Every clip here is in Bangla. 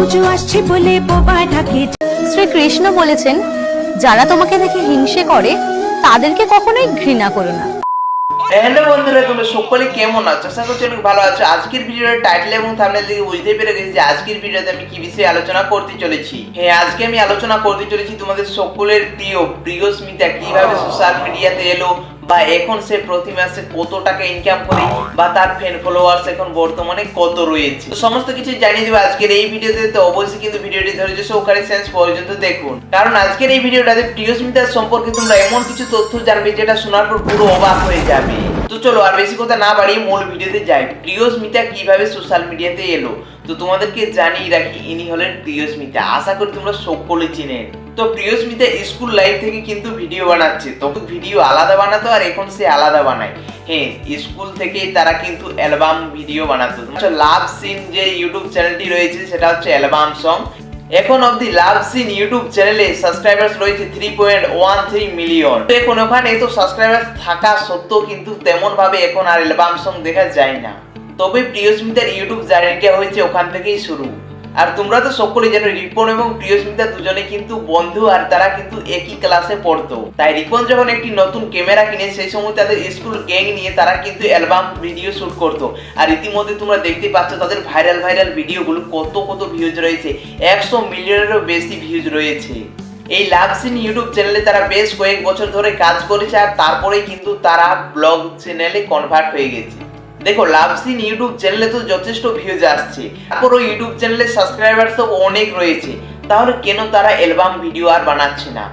পুজো আসছে বলে বোবা ঢাকে শ্রীকৃষ্ণ বলেছেন যারা তোমাকে দেখে হিংসে করে তাদেরকে কখনোই ঘৃণা করো না। হ্যালো বন্ধুরা তোমরা সকলে কেমন আছো? আশা করছি অনেক ভালো আছো। আজকের ভিডিওর টাইটেল এবং থাম্বনেল থেকে বুঝতে পেরে গেছি যে আজকের ভিডিওতে আমি কি বিষয়ে আলোচনা করতে চলেছি। হ্যাঁ আজকে আমি আলোচনা করতে চলেছি তোমাদের সকলের প্রিয় প্রিয় স্মিতা কীভাবে সোশ্যাল মিডিয়াতে এলো বা এখন সে প্রতি মাসে কত টাকা ইনকাম করে বা তার ফ্যান ফলোয়ার্স এখন বর্তমানে কত রয়েছে? তো সমস্ত কিছু জানিয়ে দেবো আজকের এই ভিডিওতে। তো অবশ্যই কিন্তু ভিডিওটি ধৈর্য সহকারে শেষ পর্যন্ত দেখুন। কারণ আজকের এই ভিডিওটাতে প্রিয় স্মিতার সম্পর্কে তোমরা এমন কিছু তথ্য জানবে যেটা শোনার পর পুরো অবাক হয়ে যাবে। তো চলো আর বেশি কথা না বাড়িয়ে মূল ভিডিওতে যাই। প্রিয় স্মিতা কীভাবে সোশ্যাল মিডিয়াতে এলো? তো তোমাদেরকে জানিয়ে রাখি ইনি হলেন প্রিয় স্মিতা। আশা করি তোমরা সকলে চিনেন। তো প্রিয় স্মিতা স্কুল লাইফ থেকে কিন্তু ভিডিও বানাচ্ছে। তখন ভিডিও আলাদা বানাতো আর এখন সে আলাদা বানায়। হ্যাঁ স্কুল থেকেই তারা কিন্তু অ্যালবাম ভিডিও বানাতো। লাভ সিন যে ইউটিউব চ্যানেলটি রয়েছে, সেটা হচ্ছে অ্যালবাম সং এখন অবধি লাভ সিন ইউটিউব চ্যানেলে সাবস্ক্রাইবার্স রয়েছে three point one three million তো এখন ওখানে তো সাবস্ক্রাইবার থাকা সত্ত্বেও কিন্তু তেমন ভাবে এখন আর অ্যালবাম সং দেখা যায় না। তবে প্রিয়স্মিতার ইউটিউব জার্নিটা হয়েছে ওখান থেকেই শুরু। আর তোমরা তো সকলে জানো, রিপন এবং প্রিয়স্মিতা দুজনে কিন্তু বন্ধু আর তারা কিন্তু একই ক্লাসে পড়তো। তাই রিপন যখন একটি নতুন ক্যামেরা কিনে, সেই সময় তাদের স্কুল গ্যাং নিয়ে তারা কিন্তু অ্যালবাম ভিডিও শুট করতো। আর ইতিমধ্যে তোমরা দেখতে পাচ্ছ, তাদের ভাইরাল ভাইরাল ভিডিওগুলো কত কত ভিউজ রয়েছে। একশো মিলিয়নেরও বেশি ভিউজ রয়েছে। এই লাভ সিন ইউটিউব চ্যানেলে তারা বেশ কয়েক বছর ধরে কাজ করেছে আর তারপরেই কিন্তু তারা ব্লগ চ্যানেলে কনভার্ট হয়ে গেছে। দেখো লাভ সিন ইউটিউব চ্যানেলে তো যথেষ্ট ভিউজ আসছে। তারপরও ইউটিউব চ্যানেলে সাবস্ক্রাইবার তো অনেক রয়েছে। তাহলে কেন তারা অ্যালবাম ভিডিও আর বানাচ্ছে না?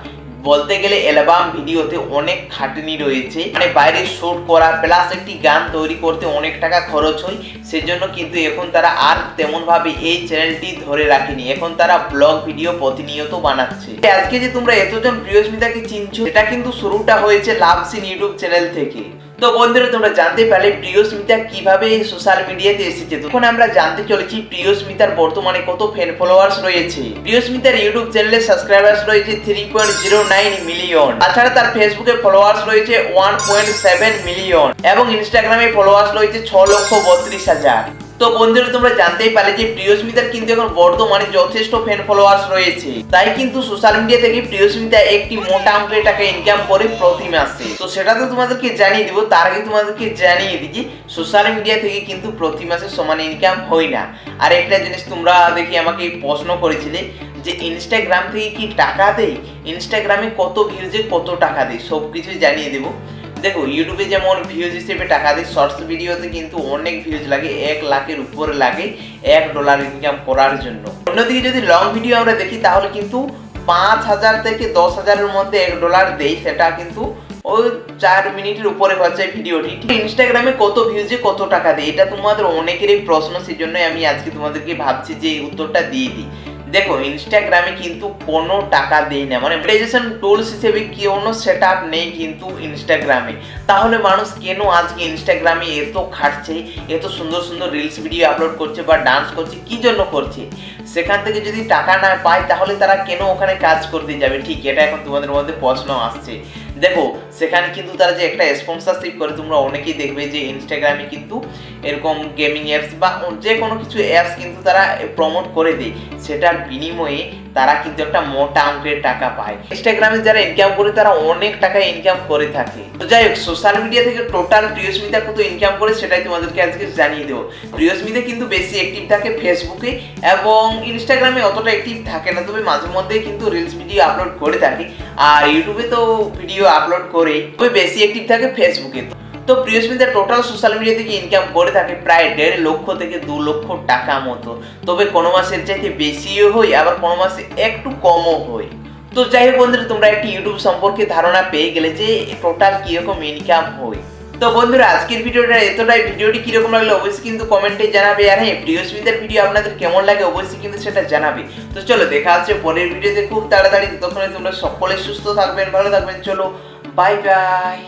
বলতে গেলে অ্যালবাম ভিডিওতে অনেক খাটনি রয়েছে। মানে বাইরে শ্যুট করা প্লাস একটি গান তৈরি করতে অনেক টাকা খরচ হয়। সেজন্য কিন্তু এখন তারা আর তেমন ভাবে এই চ্যানেলটি ধরে রাখেনি। এখন তারা ব্লগ ভিডিও প্রতিনিয়ত বানাচ্ছে। আজকে যে তোমরা এতজন প্রিয়স্মিতাকে চিনছো এটা কিন্তু শুরুটা হয়েছে লাভ সিন ইউটিউব চ্যানেল থেকে। তো বন্ধুরা, তোমরা জানতে পারলে প্রিয়স্মিতা কীভাবে সোশ্যাল মিডিয়াতে এসেছে। তখন আমরা জানতে চলেছি প্রিয়স্মিতার বর্তমানে কত ফ্যান ফলোয়ার্স রয়েছে। প্রিয়স্মিতার ইউটিউব চ্যানেলে সাবস্ক্রাইবার্স রয়েছে three point zero nine million তাছাড়া তার ফেসবুকে ফলোয়ার্স রয়েছে ওয়ান পয়েন্ট সেভেন মিলিয়ন এবং ইনস্টাগ্রামে ফলোয়ার্স রয়েছে ছ লক্ষ বত্রিশ হাজার। তো বন্ধুরা, তোমরা জানতেই পারলে যে প্রিয়স্মিতার কিন্তু এখন বর্তমানে যথেষ্ট ফ্যান ফলোয়ার্স রয়েছে। তাই কিন্তু সোশ্যাল মিডিয়া থেকে প্রিয়স্মিতা একটি মোটা অঙ্কের টাকা ইনকাম করে প্রতি মাসে তো সেটা তো তোমাদেরকে জানিয়ে দিব, তার আগে তোমাদেরকে জানিয়ে দিই যে সোশ্যাল মিডিয়া থেকে কিন্তু প্রতি মাসে সমান ইনকাম হয় না। আর একটা জিনিস তোমরা দেখি আমাকে প্রশ্ন করেছিলে যে ইনস্টাগ্রাম থেকে কি টাকা দেয়? ইনস্টাগ্রামে কত ভিউজে কত টাকা দেয়? সব কিছুই জানিয়ে দেবো। দেখো ইউটিউবে যেমন ভিউজ হিসেবে টাকা দেয় শর্টস ভিডিওতে কিন্তু অনেক ভিউজ লাগে, এক লাখের উপরে লাগে, এক ডলার ইনকাম করার জন্য। অন্যদিকে যদি লং ভিডিও আমরা দেখি, তাহলে কিন্তু পাঁচ হাজার থেকে দশ হাজারের মধ্যে এক ডলার দেয় সেটা কিন্তু ওই চার মিনিটের উপরে হচ্ছে ভিডিওটি ইনস্টাগ্রামে কত ভিউজে কত টাকা দেয়, এটা তোমাদের অনেকেরই প্রশ্ন সেই জন্যই আমি আজকে তোমাদেরকে ভাবছি যে উত্তরটা দিয়ে দিই। দেখো ইনস্টাগ্রামে কিন্তু কোনো টাকা দেই না। মানে মনিটাইজেশন টুলস হিসেবে কোনো সেট আপ নেই কিন্তু ইনস্টাগ্রামে তাহলে মানুষ কেন আজকে ইনস্টাগ্রামে এত খাটছে, এত সুন্দর সুন্দর রিলস ভিডিও আপলোড করছে বা ডান্স করছে, কি জন্য করছে? সেখান থেকে যদি টাকা না পায়, তাহলে তারা কেন ওখানে কাজ করতে যাবে? ঠিক, এটা এখন তোমাদের মধ্যে প্রশ্ন আসছে। দেখো, সেখানে কিন্তু তারা যে একটা স্পন্সারশিপ করে, তোমরা অনেকেই দেখবে যে ইনস্টাগ্রামে কিন্তু এরকম গেমিং অ্যাপস বা যে কোনো কিছু অ্যাপস কিন্তু তারা প্রমোট করে দেয়। সেটার বিনিময়ে তারা কিন্তু একটা মোটা অঙ্কের টাকা পায়। ইনস্টাগ্রামে যারা ইনকাম করে, তারা অনেক টাকা ইনকাম করে থাকে। তো যাই হোক সোশ্যাল মিডিয়া থেকে টোটাল প্রিয়স্মিতা কত ইনকাম করে সেটাই তোমাদেরকে আজকে জানিয়ে দেবো। প্রিয়স্মিতা কিন্তু বেশি অ্যাক্টিভ থাকে ফেসবুকে এবং ইনস্টাগ্রামে অতটা অ্যাক্টিভ থাকে না, তবে মাঝে মধ্যে কিন্তু রিলস ভিডিও আপলোড করে থাকে। আর ইউটিউবে তো ভিডিও আপলোড করে তবে বেশি অ্যাক্টিভ থাকে ফেসবুকে তো প্রিয়স্মিতা টোটাল সোশ্যাল মিডিয়া থেকে ইনকাম করে থাকে প্রায় দেড় লক্ষ থেকে দু লক্ষ টাকা মতো। তবে কোনো মাসের চাইতে বেশিও হয়, আবার কোনো মাসে একটু কমও হয়। তো যাই হোক বন্ধুরা, তোমরা একটি ইউটিউব সম্পর্কে ধারণা পেয়ে গেলে যে টোটাল কীরকম ইনকাম হয়। তো বন্ধুরা, আজকের ভিডিওটা এতটাই। ভিডিওটি কীরকম লাগল অবশ্যই কিন্তু কমেন্টে জানাবে। আর হ্যাঁ প্রিয়স্মিতার ভিডিও আপনাদের কেমন লাগে অবশ্যই কিন্তু সেটা জানাবে। তো চলো, দেখা হচ্ছে পরের ভিডিওতে খুব তাড়াতাড়ি, ততক্ষণে তোমরা সকলে সুস্থ থাকবেন, ভালো থাকবেন। চলো বাই বাই